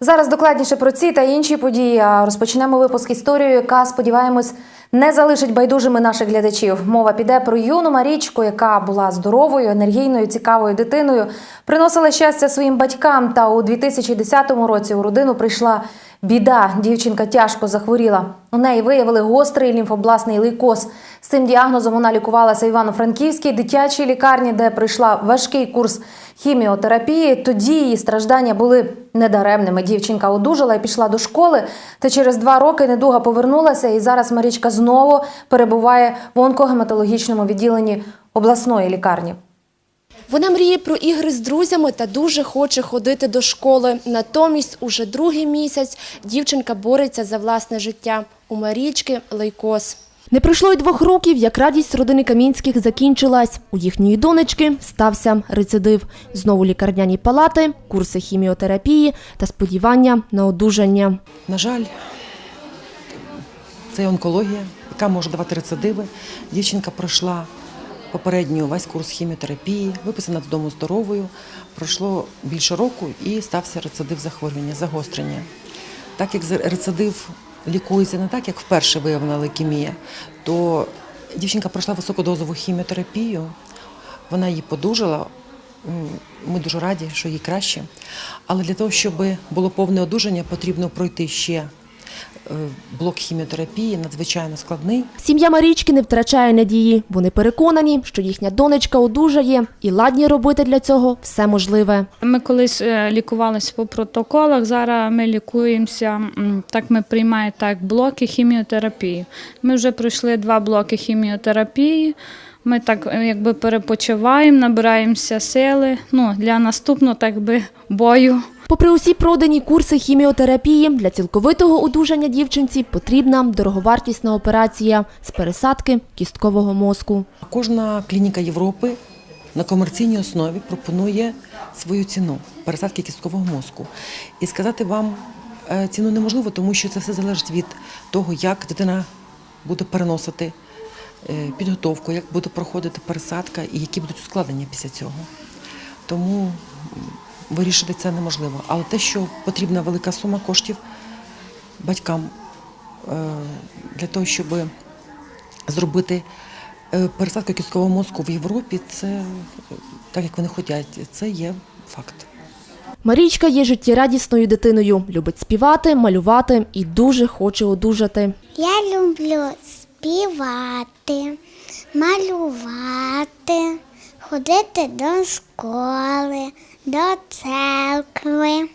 Зараз докладніше про ці та інші події. А розпочнемо випуск історію, яка сподіваємось не залишить байдужими наших глядачів. Мова піде про юну Марічку, яка була здоровою, енергійною, цікавою дитиною, приносила щастя своїм батькам. Та у 2010 році у родину прийшла біда. Дівчинка тяжко захворіла. У неї виявили гострий лімфобласний лейкоз. З цим діагнозом вона лікувалася в Івано-Франківській дитячій лікарні, де пройшла важкий курс хіміотерапії. Тоді її страждання були недаремними. Дівчинка одужала і пішла до школи. Та через два роки недуга повернулася, і зараз Марічка знову перебуває в онкогематологічному відділенні обласної лікарні. Вона мріє про ігри з друзями та дуже хоче ходити до школи. Натомість уже другий місяць дівчинка бореться за власне життя. У Марічки лейкоз. Не пройшло й двох років, як радість родини Камінських закінчилась. У їхньої донечки стався рецидив. Знову лікарняні палати, курси хіміотерапії та сподівання на одужання. На жаль, це онкологія, яка може давати рецидиви. Дівчинка пройшла попередньо весь курс хіміотерапії, виписана додому здоровою. Пройшло більше року і стався рецидив захворювання, загострення. Так як рецидив лікується не так, як вперше виявлена лейкемія, то дівчинка пройшла високодозову хіміотерапію, вона її подужала. Ми дуже раді, що їй краще. Але для того, щоб було повне одужання, потрібно пройти ще блок хіміотерапії, надзвичайно складний. Сім'я Марічки не втрачає надії. Вони переконані, що їхня донечка одужає і ладні робити для цього все можливе. Ми колись е, лікувалися по протоколах. Зараз ми лікуємося. Так ми приймаємо так блоки хіміотерапії. Ми вже пройшли два блоки хіміотерапії. Ми так е, якби перепочиваємо, набираємося сили. Ну для наступного так би бою. Попри усі продані курси хіміотерапії, для цілковитого одужання дівчинці потрібна дороговартісна операція з пересадки кісткового мозку. Кожна клініка Європи на комерційній основі пропонує свою ціну пересадки кісткового мозку. І сказати вам е, ціну неможливо, тому що це все залежить від того, як дитина буде переносити е, підготовку, як буде проходити пересадка і які будуть ускладнення після цього. Тому вирішити це неможливо. Але те, що потрібна велика сума коштів батькам е, для того, щоб зробити е, пересадку кісткового мозку в Європі, це е, так як вони хочуть, це є факт. Марічка є життєрадісною дитиною, любить співати, малювати і дуже хоче одужати. Я люблю співати, малювати, ходити до школи, до церкви.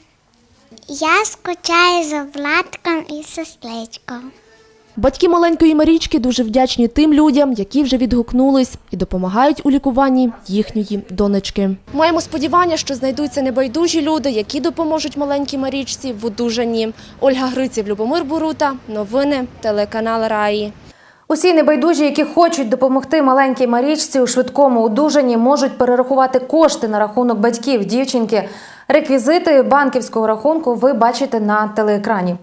Я скучаю за братком і сестричком. Батьки маленької Марічки дуже вдячні тим людям, які вже відгукнулись і допомагають у лікуванні їхньої донечки. Маємо сподівання, що знайдуться небайдужі люди, які допоможуть маленькій Марічці в одужанні. Ольга Гриців, Любомир Борута, новини, телеканал Раї. Усі небайдужі, які хочуть допомогти маленькій Марічці у швидкому одужанні, можуть перерахувати кошти на рахунок батьків дівчинки. Реквізити банківського рахунку ви бачите на телеекрані.